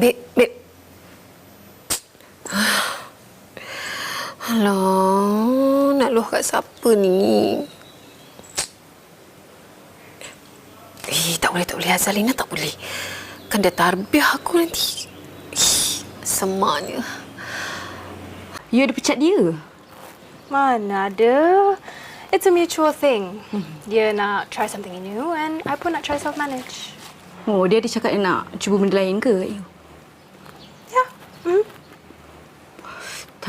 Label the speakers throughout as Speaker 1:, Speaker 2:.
Speaker 1: Beb, beb. Alah, nak luah kat siapa ni? Eh, tak boleh, tak boleh. Azalina tak boleh. Kan dia tarbiah aku nanti. Eh, semaknya.
Speaker 2: You ada pecat dia?
Speaker 3: Mana ada. It's a mutual thing. Dia nak try something new and I pun nak try self-manage.
Speaker 2: Oh, dia ada cakap dia nak cuba benda lain ke you?
Speaker 3: Ya. Hmm?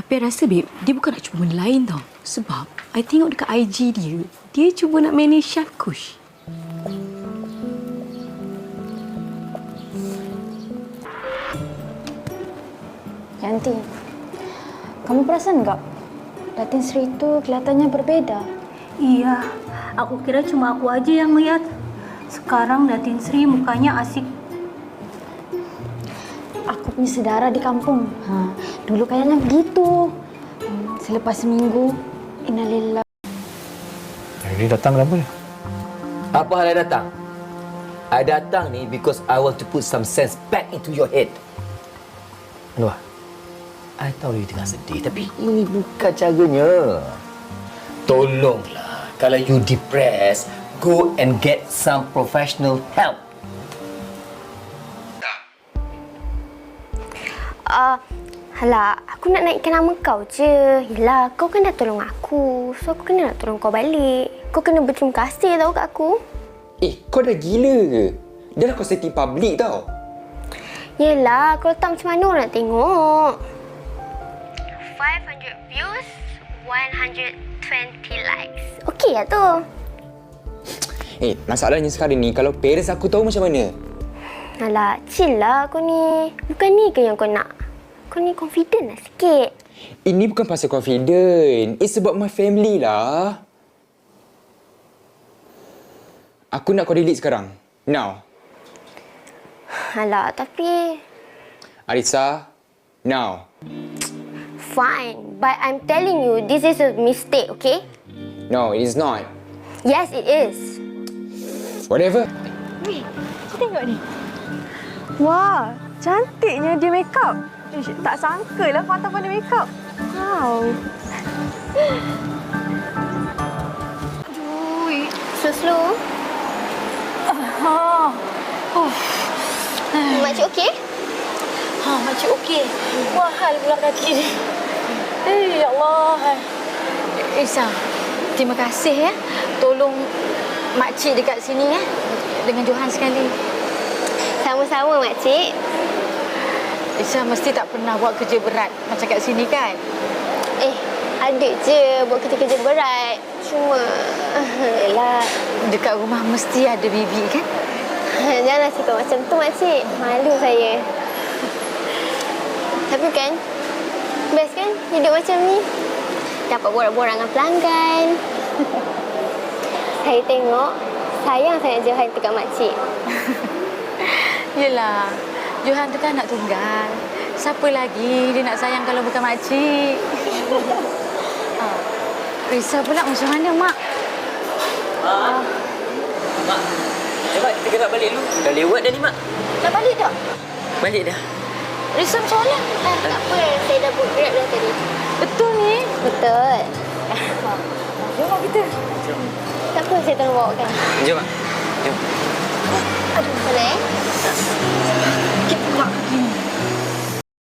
Speaker 2: Tapi I rasa, babe, dia bukan nak cuba benda lain tau. Sebab, I tengok dekat IG dia, dia cuba nak manage Shakush.
Speaker 4: Yanti, kamu perasan tak? Datin Sri itu kelihatannya berbeda.
Speaker 5: Iya, aku kira cuma aku aja yang lihat. Sekarang Datin Sri mukanya asik.
Speaker 4: Aku punya saudara di kampung. Ha, dulu kayaknya begitu. Hmm, Selepas seminggu, innalillah.
Speaker 6: Hari ni datang kenapa ni?
Speaker 7: Apa hal I datang? I datang ni because I want to put some sense back into your head. Anwar, I tahu you tengah sedih tapi ini bukan caranya. Tolonglah, kalau you depressed, go and get some professional help.
Speaker 8: Uh, Alah, aku nak naikkan nama kau je. Yelah, kau kan dah tolong aku. So, aku kena nak tolong kau balik. Kau kena berterima kasih tau kat aku.
Speaker 9: Eh, kau dah gila ke? Dah lah kau setting public tau.
Speaker 8: Yelah, kalau tak macam mana orang nak tengok. 500 views, 120 likes. Okey lah tu.
Speaker 9: Eh, masalahnya sekarang ni kalau parents aku tahu macam mana?
Speaker 8: Alah, chill lah kau ni. Bukan ni ke yang kau nak? Kau ni confident lah sikit.
Speaker 9: Ini bukan pasal confident. It's about my family lah. Aku nak kau delete sekarang. Now.
Speaker 8: Alah, tapi
Speaker 9: Arisa, now.
Speaker 8: fine. But I'm telling you, this is a mistake, okay?
Speaker 9: No, it is not.
Speaker 8: Yes, it is.
Speaker 9: Whatever.
Speaker 3: Wah, cantiknya dia make up. Ish, tak sangka lah Fata pandai make up. Wow.
Speaker 8: Aduh, so slow.
Speaker 2: Ha,
Speaker 8: Makcik okey?
Speaker 2: ha makcik okey. Mahal pula kaki ni. Eh, ya Allah. Isa, terima kasih ya. Tolong makcik dekat sini ya. Dengan Johan sekali.
Speaker 8: Sama-sama, makcik.
Speaker 2: Isa mesti tak pernah buat kerja berat macam kat sini kan?
Speaker 8: Eh, adik je buat kerja-kerja berat. Cuma, yelah.
Speaker 2: Dekat rumah mesti ada bibi kan?
Speaker 8: Janganlah cakap macam tu, makcik. Malu saya. Tapi kan, best kan hidup macam ni? Dapat borak-borak dengan pelanggan. saya tengok, sayang sangat Johan dekat makcik.
Speaker 2: Yelah, Johan tu kan anak tunggal. Siapa lagi dia nak sayang kalau bukan makcik? ha. Risa pula macam mana, Mak?
Speaker 7: Mak, cepat kita gerak balik dulu. Dah lewat dah ni, Mak.
Speaker 2: Dah balik dah?
Speaker 7: Balik dah.
Speaker 2: Risa macam mana?
Speaker 8: Ah, tak apa, saya dah book grab dah tadi.
Speaker 2: Betul ni?
Speaker 8: Betul.
Speaker 2: Jom Mak kita.
Speaker 8: Tak apa, saya tolong bawakan.
Speaker 7: Jom, Mak. Jom.
Speaker 8: 結
Speaker 2: 構課す。